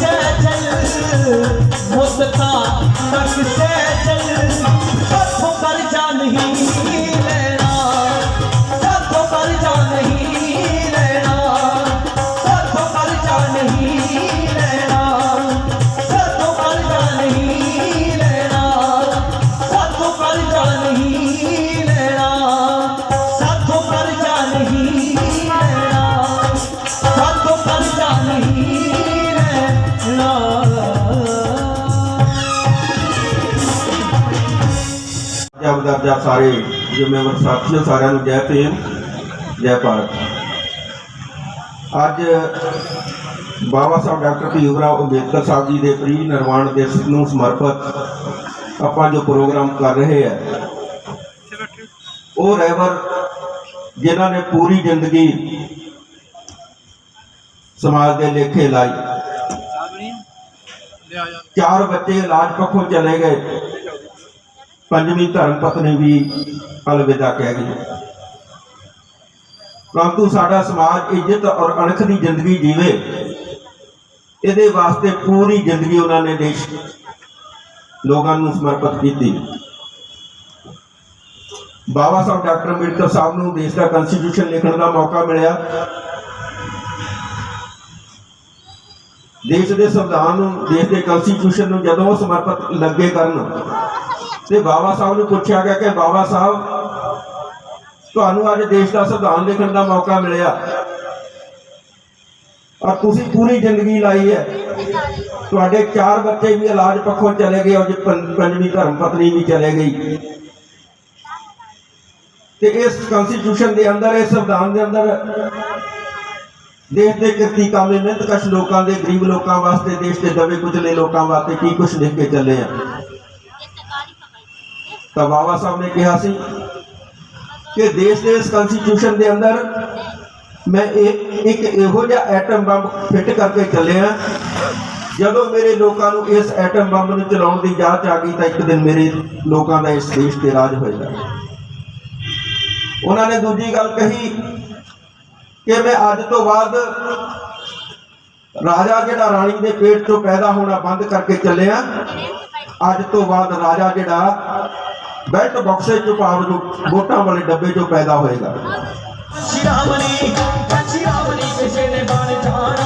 से चल मुस्तफा तक से चल ਜਬ ਦਾ ਸਾਰੇ ਜ਼ਿੰਮੇਵਾਰ ਸਾਥੀਓ ਸਾਰਿਆਂ ਨੂੰ ਜੈ ਭੀਮ, ਜੈ ਭਾਰਤ। ਅੱਜ ਬਾਬਾ ਸਾਹਿਬ ਡਾਕਟਰ ਭੀਮ ਰਾਓ ਅੰਬੇਦਕਰ ਸਾਹਿਬ ਜੀ ਦੇ ਪ੍ਰੀ ਨਿਰਵਾਣ ਦਿਵਸ ਨੂੰ ਸਮਰਪਿਤ ਆਪਾਂ ਜੋ ਪ੍ਰੋਗਰਾਮ ਕਰ ਰਹੇ ਆ, ਉਹ ਰਹਿਬਰ ਜਿਨ੍ਹਾਂ ਨੇ ਪੂਰੀ ਜ਼ਿੰਦਗੀ ਸਮਾਜ ਦੇ ਲੇਖੇ ਲਾਈ ਚਾਰ ਬੱਚੇ ਇਲਾਜ ਪੱਖੋਂ ਚਲੇ ਗਏ। ਪੰਜਵੀਂ ਧਰਮ ਪਤਨੀ ਵੀ ਅਲਵਿਦਾ ਕਹਿ ਗਈ ਪਰੰਤੂ ਸਾਡਾ ਸਮਾਜ ਇੱਜ਼ਤ ਔਰ ਅਣਖ ਦੀ ਜ਼ਿੰਦਗੀ ਜੀਵੇ, ਇਹਦੇ ਵਾਸਤੇ ਪੂਰੀ ਜ਼ਿੰਦਗੀ ਉਹਨਾਂ ਨੇ ਦੇਸ਼ ਲੋਕਾਂ ਨੂੰ ਸਮਰਪਿਤ ਕੀਤੀ। ਬਾਬਾ ਸਾਹਿਬ ਡਾਕਟਰ ਅੰਬੇਡਕਰ ਸਾਹਿਬ ਨੂੰ ਦੇਸ਼ ਦਾ ਕਨਸਟੀਟਿਊਸ਼ਨ ਲਿਖਣ ਦਾ ਮੌਕਾ ਮਿਲਿਆ। ਦੇਸ਼ ਦੇ ਸੰਵਿਧਾਨ ਨੂੰ, ਦੇਸ਼ ਦੇ ਕਨਸਟੀਟਿਊਸ਼ਨ ਨੂੰ ਜਦੋਂ ਸਮਰਪਿਤ ਲੱਗੇ ਕਰਨ ਤੇ ਬਾਬਾ ਸਾਹਿਬ ਨੂੰ ਪੁੱਛਿਆ ਗਿਆ ਕਿ ਬਾਬਾ ਸਾਹਿਬ, ਤੁਹਾਨੂੰ ਅੱਜ ਦੇਸ਼ ਦਾ ਸੰਵਿਧਾਨ ਲਿਖਣ ਦਾ ਮੌਕਾ ਮਿਲਿਆ। ਔਰ ਤੁਸੀਂ ਪੂਰੀ ਜ਼ਿੰਦਗੀ ਲਾਈ ਹੈ। ਤੁਹਾਡੇ ਚਾਰ ਬੱਚੇ ਵੀ ਇਲਾਜ ਪੱਖੋਂ ਚਲੇ ਗਏ ਔਰ ਪੰਜਵੀਂ ਧਰਮ ਪਤਨੀ ਵੀ ਚਲੇ ਗਈ। ਤੇ ਇਸ ਕਨਸਟੀਟਿਊਸ਼ਨ ਦੇ ਅੰਦਰ, ਇਸ ਸੰਵਿਧਾਨ ਦੇ ਅੰਦਰ ਦੇਸ਼ ਦੇ ਕਿਰਤੀ ਕਾਮੇ ਮਿਹਨਤਕਸ਼ ਲੋਕਾਂ ਦੇ, ਗਰੀਬ ਲੋਕਾਂ ਵਾਸਤੇ, ਦੇਸ਼ ਦੇ ਦਵੇ ਕੁਚਲੇ ਲੋਕਾਂ ਵਾਸਤੇ ਕੀ ਕੁਝ ਲਿਖ ਕੇ ਚੱਲੇ ਆ। ਤਾਂ ਬਾਬਾ ਸਾਹਿਬ ਨੇ ਕਿਹਾ ਸੀ ਕਿ ਦੇਸ਼ ਦੇ ਇਸ ਕਨਸਟੀਟਿਊਸ਼ਨ ਦੇ ਅੰਦਰ ਮੈਂ ਇਹ ਇੱਕ ਇਹੋ ਜਿਹਾ ਐਟਮ ਬੰਬ ਫਿੱਟ ਕਰਕੇ ਚੱਲਿਆ ਜਦੋਂ ਮੇਰੇ ਲੋਕਾਂ ਨੂੰ ਇਸ ਐਟਮ ਬੰਬ ਨੂੰ ਚਲਾਉਣ ਦੀ ਜਾਂਚ ਆ ਗਈ ਤਾਂ ਇੱਕ ਦਿਨ ਮੇਰੇ ਲੋਕਾਂ ਦਾ ਇਸ ਦੇਸ਼ ਤੇ ਰਾਜ ਹੋਏਗਾ ਉਹਨਾਂ ਨੇ ਦੂਜੀ ਗੱਲ ਕਹੀ ਕਿ ਮੈਂ ਅੱਜ ਤੋਂ ਬਾਅਦ ਰਾਜਾ ਜਿਹੜਾ ਰਾਣੀ ਦੇ ਪੇਟ ਚੋਂ ਪੈਦਾ ਹੋਣਾ ਬੰਦ ਕਰਕੇ ਚੱਲਿਆ, ਅੱਜ ਤੋਂ ਬਾਅਦ ਰਾਜਾ ਜਿਹੜਾ ਬੈਲਟ ਬਾਕਸੇ ਚੋਂ ਭਾਵ ਜੋ ਵੋਟਾਂ ਵਾਲੇ ਡੱਬੇ ਚੋਂ ਪੈਦਾ ਹੋਏਗਾ। ਸ਼ਿਰਾਮਣੀ ਸ਼ਿਰਾਮਣੀ ਕਿਸੇ ਨੇ ਬਣ ਜਾਣਾ।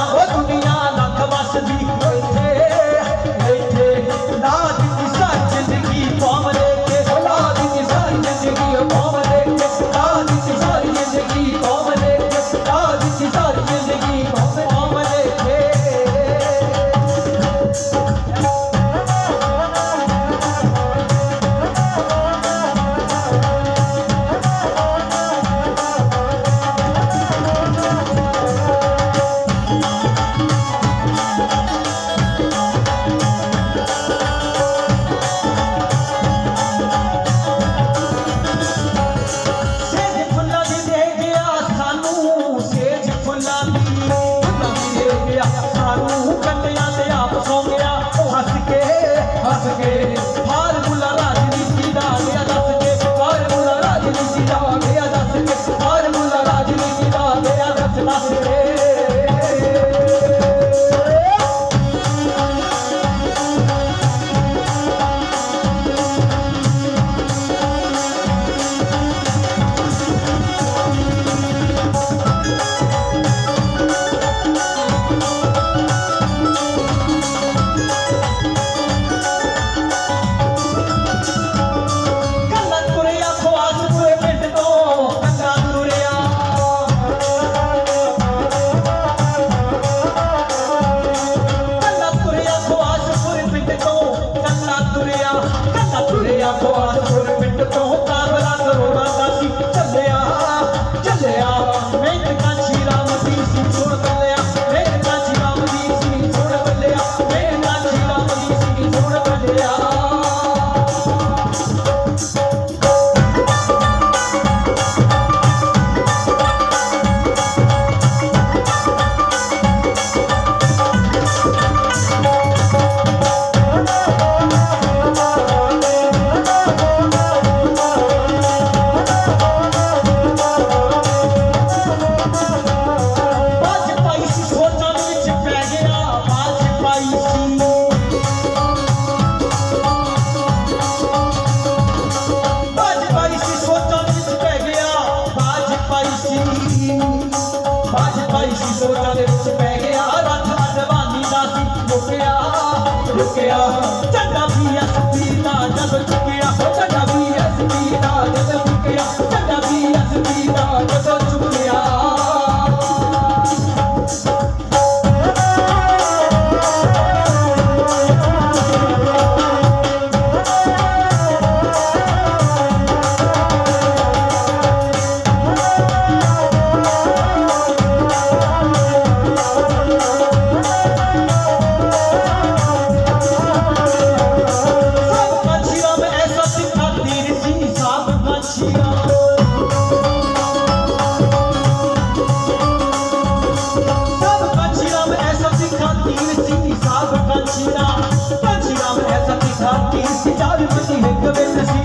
She told you when she make the best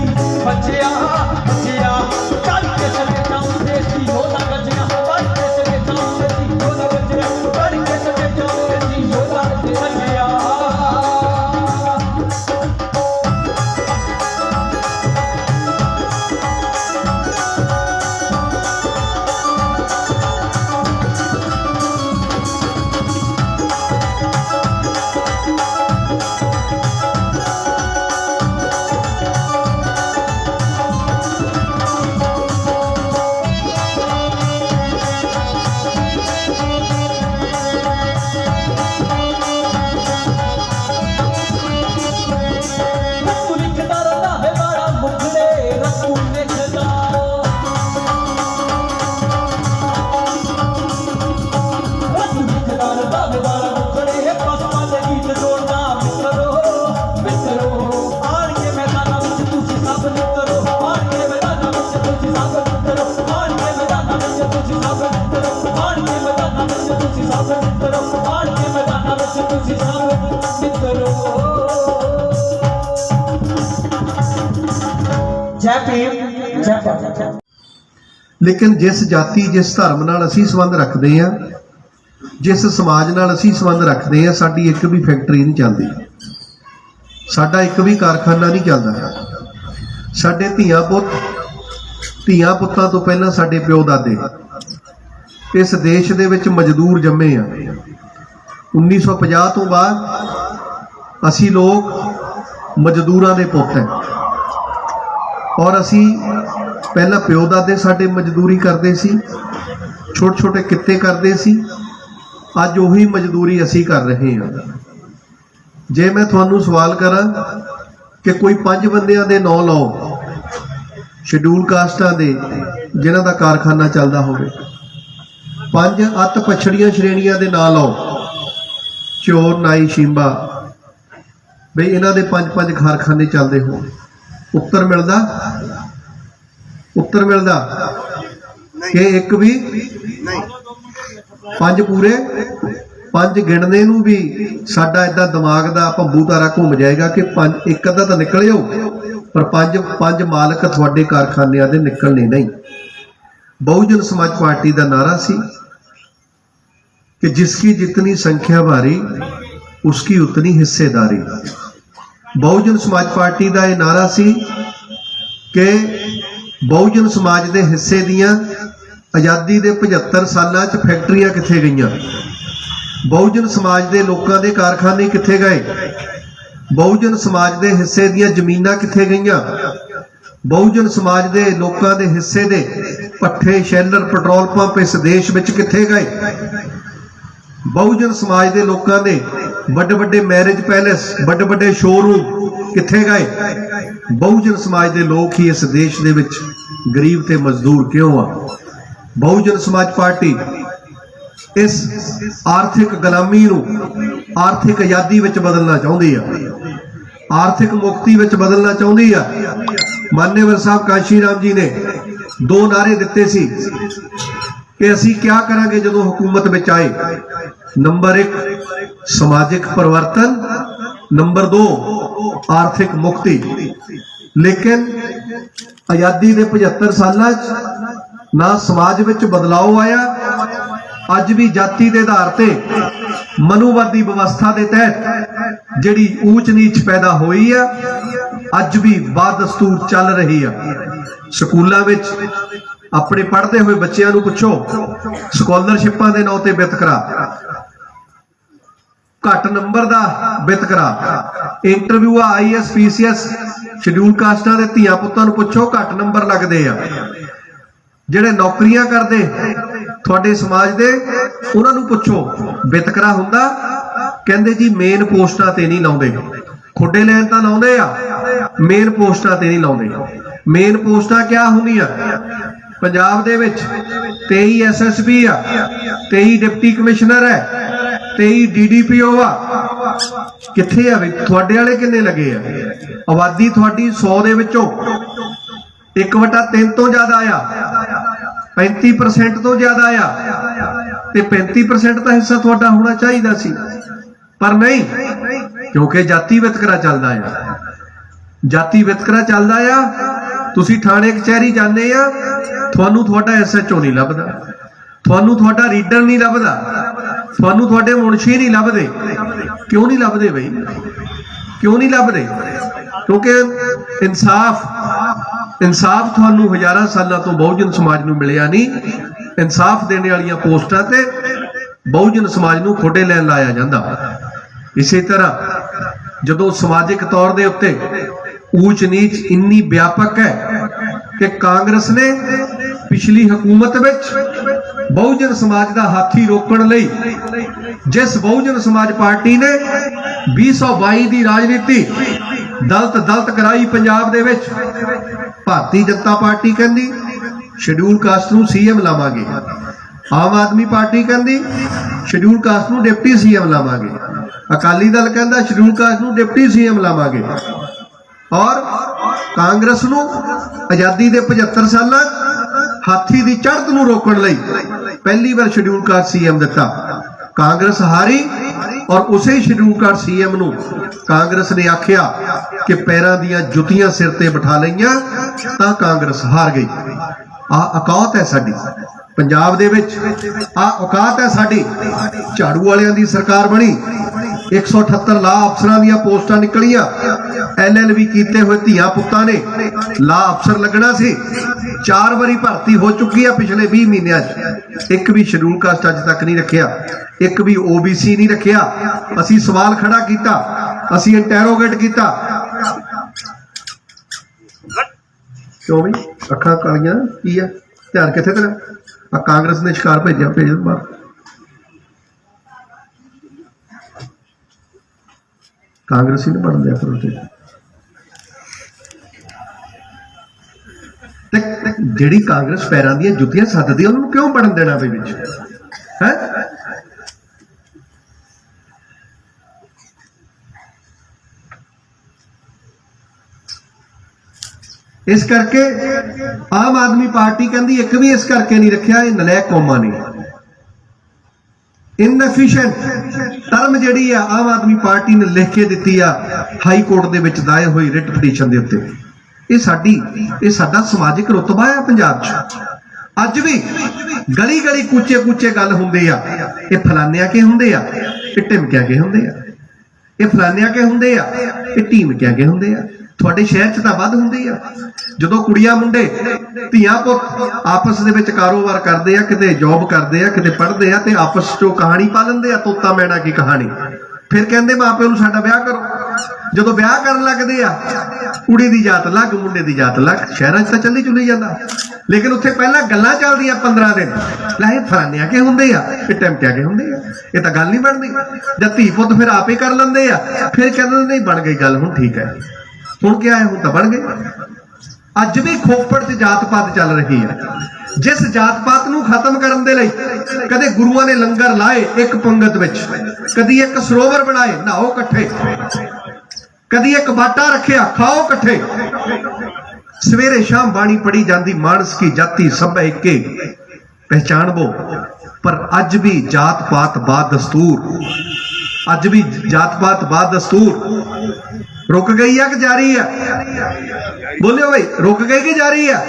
ਜੈ ਜੈ ਭਾਰਤ ਲੇਕਿਨ ਜਿਸ ਜਾਤੀ, ਜਿਸ ਧਰਮ ਨਾਲ ਅਸੀਂ ਸੰਬੰਧ ਰੱਖਦੇ ਹਾਂ, ਜਿਸ ਸਮਾਜ ਨਾਲ ਅਸੀਂ ਸੰਬੰਧ ਰੱਖਦੇ ਹਾਂ, ਸਾਡੀ ਇੱਕ ਵੀ ਫੈਕਟਰੀ ਨਹੀਂ ਚੱਲਦੀ ਸਾਡਾ ਇੱਕ ਵੀ ਕਾਰਖਾਨਾ ਨਹੀਂ ਚੱਲਦਾ ਸਾਡੇ ਧੀਆਂ ਪੁੱਤ, ਧੀਆਂ ਪੁੱਤਾਂ ਤੋਂ ਪਹਿਲਾਂ ਸਾਡੇ ਪਿਓ ਦਾਦੇ। ਇਸ ਦੇਸ਼ ਦੇ ਵਿੱਚ ਮਜ਼ਦੂਰ ਜੰਮੇ ਆ। 1950 ਤੋਂ ਬਾਅਦ ਅਸੀਂ ਲੋਕ ਮਜ਼ਦੂਰਾਂ ਦੇ ਪੁੱਤ ਹਾਂ। ਔਰ ਅਸੀਂ ਪਹਿਲਾਂ ਪਿਓ ਦਾਦੇ ਸਾਡੇ ਮਜ਼ਦੂਰੀ ਕਰਦੇ ਸੀ ਛੋਟੇ ਛੋਟੇ ਕਿੱਤੇ ਕਰਦੇ ਸੀ, ਅੱਜ ਉਹੀ ਮਜ਼ਦੂਰੀ ਅਸੀਂ ਕਰ ਰਹੇ ਹਾਂ। ਜੇ ਮੈਂ ਤੁਹਾਨੂੰ ਸਵਾਲ ਕਰਾਂ ਕਿ ਕੋਈ ਪੰਜ ਬੰਦਿਆਂ ਦੇ ਨਾਂ ਲਓ ਸ਼ਡਿਊਲ ਕਾਸਟਾਂ ਦੇ, ਜਿਨ੍ਹਾਂ ਦਾ ਕਾਰਖਾਨਾ ਚੱਲਦਾ ਹੋਵੇ, ਪੰਜ ਅੱਤ ਪਛੜੀਆਂ ਸ਼੍ਰੇਣੀਆਂ ਦੇ ਨਾਂ ਲਓ, ਚੋਰ, ਨਾਈ, ਸ਼ਿੰਬਾ, ਬਈ ਇਹਨਾਂ ਦੇ ਪੰਜ ਪੰਜ ਕਾਰਖਾਨੇ ਚੱਲਦੇ ਹੋਣ। ਉੱਤਰ ਮਿਲਦਾ? ਉੱਤਰ ਮਿਲਦਾ? ਕਿ ਇੱਕ ਵੀ? ਨਹੀਂ। ਪੰਜ ਪੂਰੇ? ਪੰਜ ਗਿਣਨੇ ਨੂੰ ਵੀ ਸਾਡਾ ਇਦਾਂ ਦਿਮਾਗ ਦਾ ਭੰਬੂ ਤਾਰਾ ਘੁੰਮ ਜਾਏਗਾ ਕਿ ਪੰਜ ਇੱਕ ਅੱਧਾ ਤਾਂ ਨਿਕਲ ਜਾਓ ਪਰ ਪੰਜ ਪੰਜ ਮਾਲਕ ਤੁਹਾਡੇ ਕਾਰਖਾਨਿਆਂ ਦੇ ਨਿਕਲਣੇ ਨਹੀਂ। ਬਹੁਜਨ ਸਮਾਜ ਪਾਰਟੀ ਦਾ ਨਾਰਾ ਸੀ ਕਿ ਜਿਸ ਕੀ ਜਿਤਨੀ ਸੰਖਿਆ ਭਾਰੀ ਉਸकी ਉਤਨੀ ਹਿੱਸੇਦਾਰੀ। ਬਹੁਜਨ ਸਮਾਜ ਪਾਰਟੀ ਦਾ ਇਹ ਨਾਰਾ ਸੀ ਕਿ ਬਹੁਜਨ ਸਮਾਜ ਦੇ ਹਿੱਸੇ ਦੀਆਂ ਆਜ਼ਾਦੀ ਦੇ 75 ਸਾਲਾਂ 'ਚ ਫੈਕਟਰੀਆਂ ਕਿੱਥੇ ਗਈਆਂ? ਬਹੁਜਨ ਸਮਾਜ ਦੇ ਲੋਕਾਂ ਦੇ ਕਾਰਖਾਨੇ ਕਿੱਥੇ ਗਏ? ਬਹੁਜਨ ਸਮਾਜ ਦੇ ਹਿੱਸੇ ਦੀਆਂ ਜ਼ਮੀਨਾਂ ਕਿੱਥੇ ਗਈਆਂ? ਬਹੁਜਨ ਸਮਾਜ ਦੇ ਲੋਕਾਂ ਦੇ ਹਿੱਸੇ ਦੇ ਪੱਠੇ, ਸ਼ੈਲਰ, ਪੈਟਰੋਲ ਪੰਪ ਇਸ ਦੇਸ਼ ਵਿੱਚ ਕਿੱਥੇ ਗਏ? ਬਹੁਜਨ ਸਮਾਜ ਦੇ ਲੋਕਾਂ ਦੇ ਵੱਡੇ ਵੱਡੇ ਮੈਰਿਜ ਪੈਲੇਸ ਵੱਡੇ ਵੱਡੇ ਸ਼ੋਰੂਮ ਕਿੱਥੇ ਗਏ? ਬਹੁਜਨ ਸਮਾਜ ਦੇ ਲੋਕ ਹੀ ਇਸ ਦੇਸ਼ ਦੇ ਵਿੱਚ ਗਰੀਬ ਤੇ ਮਜ਼ਦੂਰ ਕਿਉਂ ਆ? ਬਹੁਜਨ ਸਮਾਜ ਪਾਰਟੀ ਇਸ ਆਰਥਿਕ ਗੁਲਾਮੀ ਨੂੰ ਆਰਥਿਕ ਆਜ਼ਾਦੀ ਵਿੱਚ ਬਦਲਣਾ ਚਾਹੁੰਦੀ ਆ। ਆਰਥਿਕ ਮੁਕਤੀ ਵਿੱਚ ਬਦਲਣਾ ਚਾਹੁੰਦੀ ਆ। ਮਾਨਯਵਰ ਸਾਹਿਬ ਕਾਸ਼ੀ ਰਾਮ ਜੀ ਨੇ ਦੋ ਨਾਰੇ ਦਿੱਤੇ ਸੀ। ਕਿ ਅਸੀਂ ਕੀ ਕਰਾਂਗੇ ਜਦੋਂ ਹਕੂਮਤ ਵਿੱਚ ਆਏ? ਨੰਬਰ 1 ਸਮਾਜਿਕ ਪਰਿਵਰਤਨ। ਨੰਬਰ 2 ਆਰਥਿਕ ਮੁਕਤੀ। ਲੇਕਿਨ ਆਜ਼ਾਦੀ ਦੇ 75 ਸਾਲਾਂ 'ਚ ਨਾ ਸਮਾਜ ਵਿੱਚ ਬਦਲਾਅ ਆਇਆ, ਅੱਜ ਵੀ ਜਾਤੀ ਦੇ ਆਧਾਰ ਤੇ ਮਨੂਵਾਦੀ ਵਿਵਸਥਾ ਦੇ ਤਹਿਤ ਜਿਹੜੀ ਊਚ ਨੀਚ ਪੈਦਾ ਹੋਈ ਆ, ਅੱਜ ਵੀ ਬਾਦ ਦਸਤੂਰ ਚੱਲ ਰਹੀ ਆ। ਸਕੂਲਾਂ ਵਿੱਚ ਆਪਣੇ ਪੜ੍ਹਦੇ ਹੋਏ ਬੱਚਿਆਂ ਨੂੰ ਪੁੱਛੋ ਸਕਾਲਰਸ਼ਿਪਾਂ ਦੇ ਨਾਂ ਤੇ ਵਿਤਕਰਾ ਘੱਟ ਨੰਬਰ ਦਾ ਵਿਤਕਰਾ ਇੰਟਰਵਿਊ ਆ ਆਈਐਸ ਪੀਸੀਐਸ ਸ਼ਡਿਊਲ ਕਾਸਟਾਂ ਦੇ ਧੀਆਂ ਪੁੱਤਾਂ ਨੂੰ ਪੁੱਛੋ, ਘੱਟ ਨੰਬਰ ਲੱਗਦੇ ਆ। ਜਿਹੜੇ ਨੌਕਰੀਆਂ ਕਰਦੇ, ਤੁਹਾਡੇ ਸਮਾਜ ਦੇ, ਉਹਨਾਂ ਨੂੰ ਪੁੱਛੋ ਵਿਤਕਰਾ ਹੁੰਦਾ? ਕਹਿੰਦੇ ਜੀ ਮੇਨ ਪੋਸਟਾਂ ਤੇ ਨਹੀਂ ਲਾਉਂਦੇ। ਖੁੱਡੇ ਲੈਣ ਤਾਂ ਲਾਉਂਦੇ ਆ ਮੇਨ ਪੋਸਟਾਂ ਤੇ ਨਹੀਂ ਲਾਉਂਦੇ। ਮੇਨ ਪੋਸਟਾਂ ਕਿਆ ਹੁੰਦੀਆਂ? ਪੰਜਾਬ ਦੇ ਵਿੱਚ 23 ਐਸਐਸਪੀ ਆ 23 ਡਿਪਟੀ ਕਮਿਸ਼ਨਰ ਹੈ 23 ਡੀਡੀਪੀਓ ਆ। ਕਿੱਥੇ ਆ ਵੀ ਤੁਹਾਡੇ ਵਾਲੇ ਕਿੰਨੇ ਲੱਗੇ ਆ? ਆਬਾਦੀ ਤੁਹਾਡੀ 100 ਦੇ ਵਿੱਚੋਂ 1/3 ਤੋਂ ਜ਼ਿਆਦਾ ਆ 35% ਤੋਂ ਜ਼ਿਆਦਾ ਆ, ਤੇ 35% ਤਾਂ ਹਿੱਸਾ ਤੁਹਾਡਾ ਹੋਣਾ ਚਾਹੀਦਾ ਸੀ। ਪਰ ਨਹੀਂ, ਕਿਉਂਕਿ ਜਾਤੀ ਵਿਤਕਰਾ ਚੱਲਦਾ ਆ। ਜਾਤੀ ਵਿਤਕਰਾ ਚੱਲਦਾ ਆ ਤੁਸੀਂ ਥਾਣੇ, ਕਚਹਿਰੀ ਜਾਂਦੇ ਆ, ਤੁਹਾਨੂੰ ਤੁਹਾਡਾ ਐਸਐਚਓ ਨਹੀਂ ਲੱਭਦਾ। ਤੁਹਾਨੂੰ ਤੁਹਾਡਾ ਰੀਡਰ ਨਹੀਂ ਲੱਭਦਾ। ਤੁਹਾਨੂੰ ਤੁਹਾਡੇ ਮੁਨਸ਼ੀ ਨਹੀਂ ਲੱਭਦੇ। ਕਿਉਂ ਨਹੀਂ ਲੱਭਦੇ ਬਈ? ਕਿਉਂ ਨਹੀਂ ਲੱਭਦੇ? ਕਿਉਂਕਿ ਇਨਸਾਫ ਇਨਸਾਫ ਤੁਹਾਨੂੰ ਹਜ਼ਾਰਾਂ ਸਾਲਾਂ ਤੋਂ ਬਹੁਜਨ ਸਮਾਜ ਨੂੰ ਮਿਲਿਆ ਨਹੀਂ। ਇਨਸਾਫ ਦੇਣ ਵਾਲੀਆਂ ਪੋਸਟਾਂ ਤੇ ਬਹੁਜਨ ਸਮਾਜ ਨੂੰ ਖੋਡੇ ਲੈਣ ਲਾਇਆ ਜਾਂਦਾ। ਇਸੇ ਤਰ੍ਹਾਂ ਜਦੋਂ ਸਮਾਜਿਕ ਤੌਰ ਦੇ ਉੱਤੇ ਊਚ ਨੀਚ ਇੰਨੀ ਵਿਆਪਕ ਹੈ ਕਿ ਕਾਂਗਰਸ ਨੇ ਪਿਛਲੀ ਹਕੂਮਤ ਵਿੱਚ ਬਹੁਜਨ ਸਮਾਜ ਦਾ ਹਾਥੀ ਰੋਕਣ ਲਈ ਜਿਸ ਬਹੁਜਨ ਸਮਾਜ ਪਾਰਟੀ ਨੇ 2022 ਦੀ ਰਾਜਨੀਤੀ ਦਲਤ ਦਲਤ ਕਰਾਈ ਪੰਜਾਬ ਦੇ ਵਿੱਚ, ਭਾਰਤੀ ਜਨਤਾ ਪਾਰਟੀ ਕਹਿੰਦੀ, ਸ਼ਡਿਊਲ ਕਾਸਟ ਨੂੰ ਸੀਐਮ ਲਾਵਾਂਗੇ। ਆਮ ਆਦਮੀ ਪਾਰਟੀ ਕਹਿੰਦੀ, ਸ਼ਡਿਊਲ ਕਾਸਟ ਨੂੰ ਡਿਪਟੀ ਸੀਐਮ ਲਾਵਾਂਗੇ। ਅਕਾਲੀ ਦਲ ਕਹਿੰਦਾ, ਸ਼ਡਿਊਲ ਕਾਸਟ ਨੂੰ ਡਿਪਟੀ ਸੀਐਮ ਲਾਵਾਂਗੇ। ਔਰ ਕਾਂਗਰਸ ਨੂੰ ਆਜ਼ਾਦੀ ਦੇ 75 ਸਾਲਾਂ ਹਾਥੀ ਦੀ ਚੜ੍ਹਤ ਨੂੰ ਰੋਕਣ ਲਈ ਪਹਿਲੀ ਵਾਰ ਸ਼ਡਿਊਲ ਕਾਸਟ ਸੀਐਮ ਦਿੱਤਾ। ਕਾਂਗਰਸ ਹਾਰੀ ਔਰ ਉਸੇ ਸ਼ਡਿਊਲ ਕਾਸਟ ਸੀਐਮ ਨੂੰ ਕਾਂਗਰਸ ਨੇ ਆਖਿਆ ਕਿ ਪੈਰਾਂ ਦੀਆਂ ਜੁੱਤੀਆਂ ਸਿਰ ਤੇ ਬਿਠਾ ਲਈਆਂ ਤਾਂ ਕਾਂਗਰਸ ਹਾਰ ਗਈ। ਆ ਔਕਾਤ ਹੈ ਸਾਡੀ। ਪੰਜਾਬ ਦੇ ਵਿੱਚ ਆ ਔਕਾਤ ਹੈ ਸਾਡੀ। ਝਾੜੂ ਵਾਲਿਆਂ ਦੀ ਸਰਕਾਰ ਬਣੀ। 178 ਲਾ ਅਫਸਰਾਂ ਦੀਆਂ ਪੋਸਟਾਂ ਨਿਕਲੀਆਂ। ਐਲਐਲਬੀ ਕੀਤੇ ਹੋਏ ਧੀਆਂ ਪੁੱਤਾਂ ਨੇ ਲਾ ਅਫਸਰ ਲੱਗਣਾ ਸੀ। ਚਾਰ ਵਾਰੀ ਭਰਤੀ ਹੋ ਚੁੱਕੀ ਆ ਪਿਛਲੇ 20 ਮਹੀਨਿਆਂ 'ਚ। ਇੱਕ ਵੀ ਸ਼ਡਿਊਲ ਕਾਸਟ ਅੱਜ ਤੱਕ ਨਹੀਂ ਰੱਖਿਆ। ਇੱਕ ਵੀ ਓਬੀਸੀ ਨਹੀਂ ਰੱਖਿਆ। ਅਸੀਂ ਸਵਾਲ ਖੜਾ ਕੀਤਾ। ਅਸੀਂ ਇੰਟਰੋਗੇਟ ਕੀਤਾ। ਕਿਉਂ ਵੀ ਅੱਖਾਂ ਕਾਲੀਆਂ? ਕੀ ਆ? ਧਿਆਨ ਕਿੱਥੇ ਤੇਰਾ ਆ ਕਾਂਗਰਸ ਨੇ ਸ਼ਿਕਾਰ ਭੇਜਿਆ, ਭੇਜ ਬਾਹਰ। ਕਾਂਗਰਸੀ ਨੇ ਪੜਨ ਦਿਆ ਕਰੋ ਤੇ। ਜਿਹੜੀ ਕਾਂਗਰਸ ਪੈਰਾਂ ਦੀਆਂ ਜੁੱਤੀਆਂ ਸੱਦਦੀ ਆ, ਉਹਨੂੰ ਕਿਉਂ ਪੜਨ ਦੇਣਾ ਬਈ ਵਿੱਚ? ਹੈ? ਇਸ ਕਰਕੇ ਆਮ ਆਦਮੀ ਪਾਰਟੀ ਕਹਿੰਦੀ ਇੱਕ ਵੀ ਇਸ ਕਰਕੇ ਨਹੀਂ ਰੱਖਿਆ ਇਹ ਨਲਾਇਕ ਕੌਮਾਂ ਨੇ। ਇਨਐਫੀਸ਼ੀਐਂਟ ਟਰਮ ਜਿਹੜੀ ਆ, ਆਮ ਆਦਮੀ ਪਾਰਟੀ ਨੇ ਲਿਖ ਕੇ ਦਿੱਤੀ ਆ, ਹਾਈ ਕੋਰਟ ਦੇ ਵਿੱਚ ਦਾਇਰ ਹੋਈ ਰਿਟ ਪਟੀਸ਼ਨ ਦੇ ਉੱਤੇ। ਇਹ ਸਾਡੀ, ਇਹ ਸਾਡਾ ਸਮਾਜਿਕ ਰੁਤਬਾ ਆ ਪੰਜਾਬ 'ਚ। ਅੱਜ ਵੀ ਗਲੀ ਗਲੀ ਕੂਚੇ ਕੂਚੇ ਗੱਲ ਹੁੰਦੇ ਆ। ਇਹ ਫਲਾਨਿਆਂ ਕੇ ਹੁੰਦੇ ਆ, ਇਹ ਢਿਮਕਿਆਂ ਕੇ ਹੁੰਦੇ ਆ। ਇਹ ਫਲਾਨਿਆਂ ਕੇ ਹੁੰਦੇ ਆ, ਇਹ ਢੀਮਕਿਆਂ ਕੇ ਹੁੰਦੇ ਆ। ਤੁਹਾਡੇ ਸ਼ਹਿਰ 'ਚ ਤਾਂ ਵੱਧ ਹੁੰਦੀ ਆ। ਜਦੋਂ ਕੁੜੀਆਂ ਮੁੰਡੇ, ਧੀਆਂ ਪੁੱਤ ਆਪਸ ਦੇ ਵਿੱਚ ਕਾਰੋਬਾਰ ਕਰਦੇ ਆ, ਕਿਤੇ ਜੌਬ ਕਰਦੇ ਆ, ਕਿਤੇ ਪੜ੍ਹਦੇ ਆ, ਤੇ ਆਪਸ 'ਚੋਂ ਕਹਾਣੀ ਪਾ ਲੈਂਦੇ ਆ, ਤੋਤਾ ਮੈਣਾ ਕੀ ਕਹਾਣੀ। ਫਿਰ ਕਹਿੰਦੇ ਮਾਪਿਆਂ ਨੂੰ ਸਾਡਾ ਵਿਆਹ ਕਰੋ। ਜਦੋਂ ਵਿਆਹ ਕਰਨ ਲੱਗਦੇ ਆ, ਕੁੜੀ ਦੀ ਜਾਤ ਅਲੱਗ, ਮੁੰਡੇ ਦੀ ਜਾਤ ਅਲੱਗ, ਸ਼ਹਿਰਾਂ 'ਚ ਤਾਂ ਚੱਲੀ ਚੁੱਲੀ ਜਾਂਦਾ। ਲੇਕਿਨ ਉੱਥੇ ਪਹਿਲਾਂ ਗੱਲਾਂ ਚੱਲਦੀਆਂ 15 ਦਿਨ। ਲੈ ਇਹ ਫਲਾਨਿਆਂ ਕੇ ਹੁੰਦੇ ਆ? ਇਹ ਟੈਂਪਟਿਆ ਕੇ ਹੁੰਦੇ ਆ? ਇਹ ਤਾਂ ਗੱਲ ਨਹੀਂ ਬਣਦੀ। ਜਦ ਧੀ ਪੁੱਤ ਫਿਰ ਆਪੇ ਕਰ ਲੈਂਦੇ ਆ। ਫਿਰ ਕਹਿੰਦੇ ਨਹੀਂ, ਬਣ ਗਈ ਗੱਲ, ਹੁਣ ਠੀਕ ਹੈ। ਹੁਣ ਕੀ ਹੈ ਹੁਣ ਤਾਂ ਬਣ ਗਏ। ਅੱਜ ਵੀ ਖੋਪੜ 'ਚ ਜਾਤ ਪਾਤ ਚੱਲ ਰਹੀ ਹੈ। ਜਿਸ ਜਾਤ ਪਾਤ ਨੂੰ ਖਤਮ ਕਰਨ ਦੇ ਲਈ ਕਦੇ ਗੁਰੂਆਂ ਨੇ ਲੰਗਰ ਲਾਏ ਇੱਕ ਪੰਗਤ ਵਿੱਚ, ਕਦੀ ਇੱਕ ਸਰੋਵਰ ਬਣਾਏ, ਨਹਾਓ ਇਕੱਠੇ। ਕਦੀ ਇੱਕ ਬਾਟਾ ਰੱਖਿਆ, ਖਾਓ ਇਕੱਠੇ। ਸਵੇਰੇ ਸ਼ਾਮ ਬਾਣੀ ਪੜੀ ਜਾਂਦੀ, ਮਾਨਸ ਕੀ ਜਾਤੀ ਸਭ ਇੱਕੇ। ਪਹਿਚਾਨਬੋ ਪਰ ਅੱਜ ਵੀ ਜਾਤ ਪਾਤ ਬਾਦ ਦਸਤੂਰ। ਅੱਜ ਵੀ ਜਾਤ ਪਾਤ ਬਾਦ ਦਸਤੂਰ। ਰੁਕ ਗਈ ਆ ਕਿ ਜਾਰੀ ਆ? ਬੋਲਿਓ ਬਈ, ਰੁਕ ਗਈ ਕਿ ਜਾਰੀ ਆ?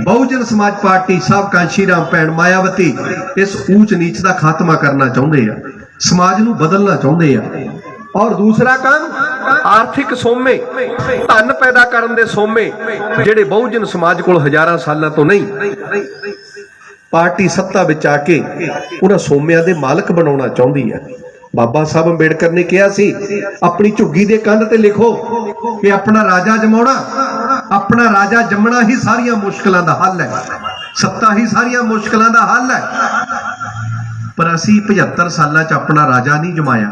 ਬਹੁਜਨ ਸਮਾਜ ਪਾਰਟੀ ਸਾਹਿਬ ਕਾਂਸ਼ੀ ਰਾਮ ਭੈਣ ਮਾਇਆਵਤੀ ਇਸ ਊਚ ਨੀਚ ਦਾ ਖਾਤਮਾ ਕਰਨਾ ਚਾਹੁੰਦੇ ਆ, ਸਮਾਜ ਨੂੰ ਬਦਲਣਾ ਚਾਹੁੰਦੇ ਆ। ਔਰ ਦੂਸਰਾ ਕੰਮ ਆਰਥਿਕ ਸੋਮੇ, ਧਨ ਪੈਦਾ ਕਰਨ ਦੇ ਸੋਮੇ, ਜਿਹੜੇ ਬਹੁਜਨ ਸਮਾਜ ਕੋਲ ਹਜ਼ਾਰਾਂ ਸਾਲਾਂ ਤੋਂ ਨਹੀਂ। ਪਾਰਟੀ ਸੱਤਾ ਵਿੱਚ ਆ ਕੇ ਉਹਨਾਂ ਸੋਮਿਆਂ ਦੇ ਮਾਲਕ ਬਣਾਉਣਾ ਚਾਹੁੰਦੀ ਹੈ ਬਾਬਾ ਸਾਹਿਬ ਅੰਬੇਡਕਰ ਨੇ ਕਿਹਾ ਸੀ, ਆਪਣੀ ਝੁੱਗੀ ਦੇ ਕੰਧ ਤੇ ਲਿਖੋ ਕਿ ਆਪਣਾ ਰਾਜਾ ਜਮਾਉਣਾ, ਆਪਣਾ ਰਾਜਾ ਜੰਮਣਾ ਹੀ ਸਾਰੀਆਂ ਮੁਸ਼ਕਲਾਂ ਦਾ ਹੱਲ ਹੈ। ਸੱਤਾ ਹੀ ਸਾਰੀਆਂ ਮੁਸ਼ਕਲਾਂ ਦਾ ਹੱਲ ਹੈ। ਪਰ ਅਸੀਂ 75 ਸਾਲਾਂ 'ਚ ਆਪਣਾ ਰਾਜਾ ਨਹੀਂ ਜਮਾਇਆ।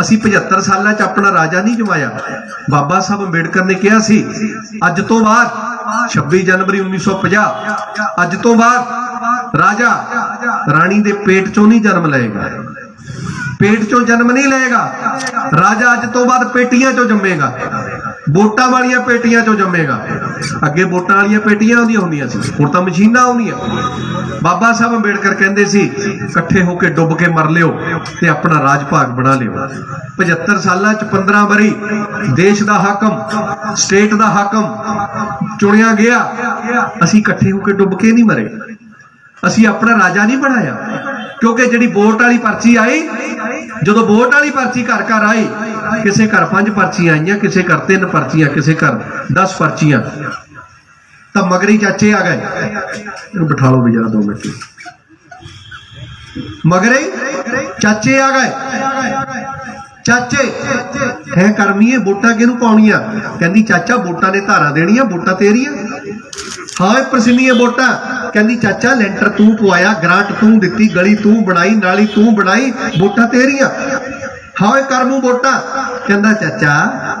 ਅਸੀਂ 75 ਸਾਲਾਂ 'ਚ ਆਪਣਾ ਰਾਜਾ ਨਹੀਂ ਜਮਾਇਆ। ਬਾਬਾ ਸਾਹਿਬ ਅੰਬੇਡਕਰ ਨੇ ਕਿਹਾ ਸੀ, ਅੱਜ ਤੋਂ ਬਾਅਦ 26 ਜਨਵਰੀ 1950 ਅੱਜ ਤੋਂ ਬਾਅਦ ਰਾਜਾ ਰਾਣੀ ਦੇ ਪੇਟ 'ਚੋਂ ਨਹੀਂ ਜਨਮ ਲਏਗਾ। ਪੇਟ 'ਚੋਂ ਜਨਮ ਨਹੀਂ ਲਏਗਾ। ਰਾਜਾ ਅੱਜ ਤੋਂ ਬਾਅਦ ਪੇਟੀਆਂ 'ਚੋਂ ਜੰਮੇਗਾ। ਵੋਟਾਂ ਵਾਲੀਆਂ ਪੇਟੀਆਂ 'ਚੋਂ ਜੰਮੇਗਾ। ਅੱਗੇ ਵੋਟਾਂ ਵਾਲੀਆਂ ਪੇਟੀਆਂ ਆਉਂਦੀਆਂ ਹੁੰਦੀਆਂ ਸੀ। ਹੁਣ ਤਾਂ ਮਸ਼ੀਨਾਂ ਆਉਂਦੀਆਂ। ਬਾਬਾ ਸਾਹਿਬ ਅੰਬੇਡਕਰ ਕਹਿੰਦੇ ਸੀ, ਇਕੱਠੇ ਹੋ ਕੇ ਡੁੱਬ ਕੇ ਮਰ ਲਿਓ ਤੇ ਆਪਣਾ ਰਾਜ ਭਾਗ ਬਣਾ ਲਿਓ। 75 ਸਾਲਾਂ 'ਚ 15 ਵਾਰੀ ਦੇਸ਼ ਦਾ ਹਾਕਮ, ਸਟੇਟ ਦਾ ਹਾਕਮ ਚੁਣਿਆ ਗਿਆ। ਅਸੀਂ ਇਕੱਠੇ ਹੋ ਕੇ ਡੁੱਬ ਕੇ ਨਹੀਂ ਮਰੇ। ਅਸੀਂ ਆਪਣਾ ਰਾਜਾ ਨਹੀਂ ਬਣਾਇਆ। ਕਿਉਂਕਿ ਜਿਹੜੀ ਵੋਟ ਵਾਲੀ ਪਰਚੀ ਆਈ, ਜਦੋਂ ਵੋਟ ਵਾਲੀ ਪਰਚੀ ਘਰ ਘਰ ਆਈ, ਕਿਸੇ ਘਰ ਪੰਜ ਪਰਚੀਆਂ ਆਈਆਂ, ਕਿਸੇ ਘਰ ਤਿੰਨ ਪਰਚੀਆਂ, ਕਿਸੇ ਘਰ 10 ਪਰਚੀਆਂ। ਤਾਂ ਮਗਰੀ ਚਾਚੇ ਆ ਗਏ। ਇਹਨੂੰ ਬਿਠਾ ਲਓ ਵੀ ਜਰਾ ਦੋ ਮਿੰਟ। ਮਗਰੇ ਚਾਚੇ ਆ ਗਏ। ਚਾਚੇ ਹੈ ਕਰਮੀਏ ਵੋਟਾਂ ਕਿਹਨੂੰ ਪਾਉਣੀਆਂ? ਕਹਿੰਦੀ, ਚਾਚਾ, ਵੋਟਾਂ ਨੇ ਧਾਰਾ ਦੇਣੀਆਂ, ਵੋਟਾਂ ਤੇਰੀਆਂ। ਹਾਂ, ਇਹ ਪ੍ਰਸਿੰਨੀਆਂ ਵੋਟਾਂ। ਕਹਿੰਦੀ, ਚਾਚਾ, ਲੈਂਟਰ ਤੂੰ ਪਵਾਇਆ, ਗ੍ਰਾਂਟ ਤੂੰ ਦਿੱਤੀ, ਗਲੀ ਤੂੰ ਬਣਾਈ, ਨਾਲੀ ਤੂੰ ਬਣਾਈ, ਵੋਟਾਂ ਤੇਰੀਆਂ। ਹਾਂ ਕਰਮੂ ਵੋਟਾਂ। ਕਹਿੰਦਾ, ਚਾਚਾ,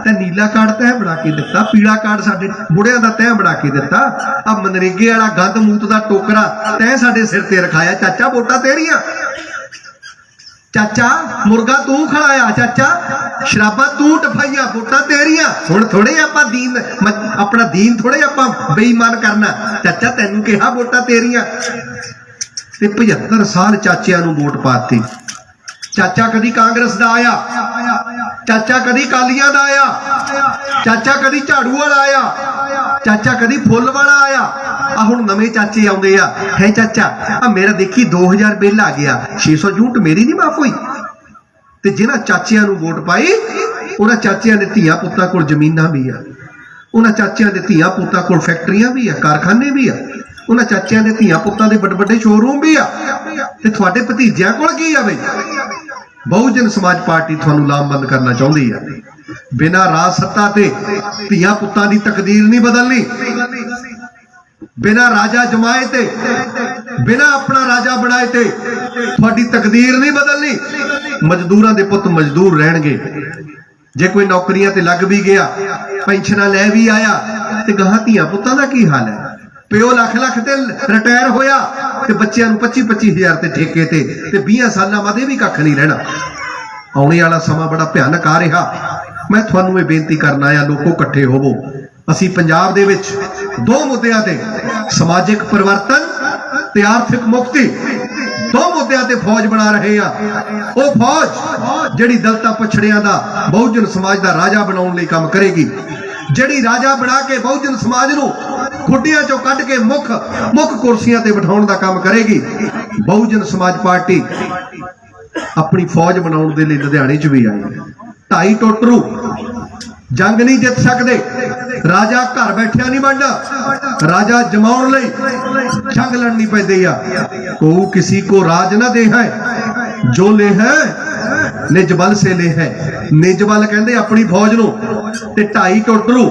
ਤੇ ਨੀਲਾ ਕਾਰਡ ਤੈਂ ਬਣਾ ਕੇ ਦਿੱਤਾ, ਪੀਲਾ ਕਾਰਡ ਸਾਡੇ ਬੁੜਿਆਂ ਦਾ ਤੈਂ ਬਣਾ ਕੇ ਦਿੱਤਾ। ਆ ਮਨਰੇਗੇ ਵਾਲਾ ਗੰਦ ਮੂਤ ਦਾ ਟੋਕਰਾ ਤੈਂ ਸਾਡੇ ਸਿਰ ਤੇ ਰਖਾਇਆ। ਚਾਚਾ, ਵੋਟਾਂ ਤੇਰੀਆਂ। ਚਾਚਾ, ਮੁਰਗਾ ਤੂੰ ਖੜਾਇਆ, ਚਾਚਾ। ਸ਼ਰਾਬਾਂ ਤੂੰ ਟਫਾਈਆਂ ਵੋਟਾਂ ਤੇਰੀਆਂ। ਹੁਣ ਥੋੜੇ ਆਪਾਂ ਦੀਨ ਆਪਣਾ ਦੀਨ ਥੋੜੇ ਆਪਾਂ ਬੇਈਮਾਨ ਕਰਨਾ। ਚਾਚਾ, ਤੈਨੂੰ ਕਿਹਾ ਵੋਟਾਂ ਤੇਰੀਆਂ। ਤੇ 75 ਸਾਲ ਚਾਚਿਆਂ ਨੂੰ ਵੋਟ ਪਾਤੀ। ਚਾਚਾ ਕਦੀ ਕਾਂਗਰਸ ਦਾ ਆਇਆ। ਚਾਚਾ ਕਦੀ ਕਾਲੀਆਂ ਦਾ ਆਇਆ। ਚਾਚਾ ਕਦੀ ਝਾੜੂ ਵਾਲਾ ਆਇਆ। ਚਾਚਾ ਕਦੀ ਫੁੱਲ ਵਾਲਾ ਆਇਆ। ਆ ਹੁਣ ਨਵੇਂ ਚਾਚੇ ਆਉਂਦੇ ਆ। ਹੈ ਚਾਚਾ, ਆ ਮੇਰਾ ਦੇਖੀ 2000 ਬਿੱਲ ਆ ਗਿਆ। 600 ਯੂਨਿਟ ਮੇਰੀ ਨਹੀਂ ਮਾਫ ਹੋਈ। ਤੇ ਜਿਨ੍ਹਾਂ ਚਾਚਿਆਂ ਨੂੰ ਵੋਟ ਪਾਈ, ਉਹਨਾਂ ਚਾਚਿਆਂ ਦੇ ਧੀਆਂ ਪੁੱਤਾਂ ਕੋਲ ਜ਼ਮੀਨਾਂ ਵੀ ਆ। ਉਹਨਾਂ ਚਾਚਿਆਂ ਦੇ ਧੀਆਂ ਪੁੱਤਾਂ ਕੋਲ ਫੈਕਟਰੀਆਂ ਵੀ ਆ, ਕਾਰਖਾਨੇ ਵੀ ਆ। ਉਹਨਾਂ ਚਾਚਿਆਂ ਦੇ ਧੀਆਂ ਪੁੱਤਾਂ ਦੇ ਵੱਡੇ ਵੱਡੇ ਸ਼ੋਰੂਮ ਵੀ ਆ। ਤੇ ਤੁਹਾਡੇ ਭਤੀਜਿਆਂ ਕੋਲ ਕੀ ਆ ਬਈ? ਬਹੁਜਨ ਸਮਾਜ ਪਾਰਟੀ ਤੁਹਾਨੂੰ ਲਾਮਬੰਦ ਕਰਨਾ ਚਾਹੁੰਦੀ ਆ। ਬਿਨਾਂ ਰਾਜ ਸੱਤਾ ਤੇ ਧੀਆਂ ਪੁੱਤਾਂ ਦੀ ਤਕਦੀਰ ਨਹੀਂ ਬਦਲਣੀ। ਬਿਨਾਂ ਰਾਜਾ ਜਮਾਏ ਤੇ, ਬਿਨਾਂ ਆਪਣਾ ਰਾਜਾ ਬਣਾਏ ਤੇ ਤੁਹਾਡੀ ਤਕਦੀਰ ਨਹੀਂ ਬਦਲਣੀ। ਮਜ਼ਦੂਰਾਂ ਦੇ ਪੁੱਤ ਮਜ਼ਦੂਰ ਰਹਿਣਗੇ। ਜੇ ਕੋਈ ਨੌਕਰੀਆਂ ਤੇ ਲੱਗ ਵੀ ਗਿਆ, ਪੈਨਸ਼ਨਾਂ ਲੈ ਵੀ ਆਇਆ ਤੇ ਗਾਹਾਂ ਧੀਆਂ ਪੁੱਤਾਂ ਦਾ ਕੀ ਹਾਲ ਹੈ? ਪਿਓ ਲੱਖ ਲੱਖ ਤੇ ਰਿਟਾਇਰ ਹੋਇਆ ਤੇ ਬੱਚਿਆਂ ਨੂੰ 25 25000 ਤੇ ਠੇਕੇ ਤੇ ਤੇ 20 ਸਾਲਾਂ ਬਾਅਦ ਇਹ ਵੀ ਕੱਖ ਨਹੀਂ ਰਹਿਣਾ। ਆਉਣੇ ਵਾਲਾ ਸਮਾਂ ਬੜਾ ਭਿਆਨਕ ਆ ਰਿਹਾ। ਮੈਂ ਤੁਹਾਨੂੰ ਇਹ ਬੇਨਤੀ ਕਰਨਾ ਆ ਲੋਕੋ ਇਕੱਠੇ ਹੋਵੋ। ਅਸੀਂ ਪੰਜਾਬ ਦੇ ਵਿੱਚ ਦੋ ਮੁੱਦਿਆਂ ਤੇ ਸਮਾਜਿਕ ਪਰਿਵਰਤਨ ਤੇ ਆਰਥਿਕ ਮੁਕਤੀ ਦੋ ਮੁੱਦਿਆਂ ਤੇ ਫੌਜ ਬਣਾ ਰਹੇ ਆ। ਉਹ ਫੌਜ ਜਿਹੜੀ ਦਲਤਾ ਪਛੜਿਆਂ ਦਾ ਬਹੁਜਨ ਸਮਾਜ ਦਾ ਰਾਜਾ ਬਣਾਉਣ ਲਈ ਕੰਮ ਕਰੇਗੀ, ਜਿਹੜੀ ਰਾਜਾ ਬਣਾ ਕੇ ਬਹੁਜਨ ਸਮਾਜ ਨੂੰ ਖੁੱਡੀਆਂ ਚੋਂ ਕੱਢ ਕੇ ਮੁੱਖ ਮੁੱਖ ਕੁਰਸੀਆਂ ਤੇ ਬਿਠਾਉਣ ਦਾ ਕੰਮ ਕਰੇਗੀ, ਬਹੁਜਨ ਸਮਾਜ ਪਾਰਟੀ ਆਪਣੀ ਫੌਜ ਬਣਾਉਣ ਦੇ ਲਈ ਲੁਧਿਆਣੇ 'ਚ ਵੀ ਆਈ ਹੈ। ਢਾਈ ਟੋਟਰੂ ਜੰਗ ਨਹੀਂ ਜਿੱਤ ਸਕਦੇ। ਰਾਜਾ ਘਰ ਬੈਠਿਆ ਨਹੀਂ ਬਣਦਾ ਰਾਜਾ ਜਮਾਉਣ ਲਈ ਜੰਗ ਲੜਨੀ ਪੈਂਦੀ ਆ। ਕੋ ਕਿਸੇ ਕੋ ਰਾਜ ਨਾ ਦੇ ਹੈ। ਜੋ ਲੈ ਹੈ, ਨਿਜ ਬਲ ਸੇ ਲੈ ਹੈ। ਨਿਜ ਬਲ ਕਹਿੰਦੇ ਆਪਣੀ ਫੌਜ ਨੂੰ। ਤੇ ਢਾਈ ਟੋਟਰੂ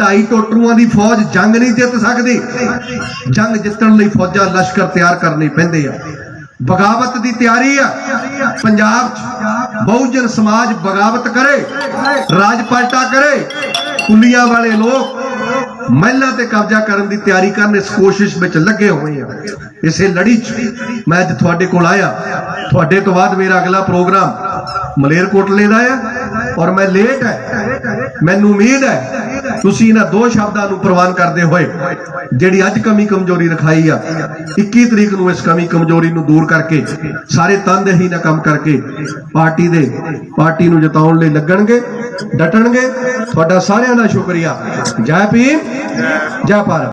ਢਾਈ ਟੋਟਰੂਆਂ ਦੀ ਫੌਜ ਜੰਗ ਨਹੀਂ ਜਿੱਤ ਸਕਦੀ। ਜੰਗ ਜਿੱਤਣ ਲਈ ਫੌਜਾਂ ਲਸ਼ਕਰ ਤਿਆਰ ਕਰਨੇ ਪੈਂਦੇ ਆ। ਬਗਾਵਤ ਦੀ ਤਿਆਰੀ ਆ। ਪੰਜਾਬ 'ਚ ਬਹੁਜਨ ਸਮਾਜ ਬਗਾਵਤ ਕਰੇ, ਰਾਜ ਪਲਟਾ ਕਰੇ, ਕੁਲੀਆਂ ਵਾਲੇ ਲੋਕ ਮਹਿਲਾ ਤੇ ਕਬਜ਼ਾ ਕਰਨ ਦੀ ਤਿਆਰੀ ਕਰਨ ਇਸ ਕੋਸ਼ਿਸ਼ ਵਿੱਚ ਲੱਗੇ ਹੋਏ ਆ। ਇਸੇ ਲੜੀ 'ਚ ਮੈਂ ਅੱਜ ਤੁਹਾਡੇ ਕੋਲ ਆਇਆ। ਤੁਹਾਡੇ ਤੋਂ ਬਾਅਦ ਮੇਰਾ ਅਗਲਾ ਪ੍ਰੋਗਰਾਮ ਮਲੇਰਕੋਟਲੇ ਦਾ ਆ ਔਰ ਮੈਂ ਲੇਟ ਹੈ ਮੈਨੂੰ ਉਮੀਦ ਹੈ ਤੁਸੀਂ ਇਹਨਾਂ ਦੋ ਸ਼ਬਦਾਂ ਨੂੰ ਪ੍ਰਵਾਨ ਕਰਦੇ ਹੋਏ ਜਿਹੜੀ ਅੱਜ ਕਮੀ ਕਮਜ਼ੋਰੀ ਰਖਾਈ ਆ 21 ਤਰੀਕ ਨੂੰ ਇਸ ਕਮੀ ਕਮਜ਼ੋਰੀ ਨੂੰ ਦੂਰ ਕਰਕੇ ਸਾਰੇ ਤਨਦੇਹੀ ਨਾਲ ਕੰਮ ਕਰਕੇ ਪਾਰਟੀ ਦੇ, ਪਾਰਟੀ ਨੂੰ ਜਿਤਾਉਣ ਲਈ ਲੱਗਣਗੇ, ਡਟਣਗੇ। ਤੁਹਾਡਾ ਸਾਰਿਆਂ ਦਾ ਸ਼ੁਕਰੀਆ। ਜੈ ਭੀਮ, ਜੈ ਭਾਰਤ।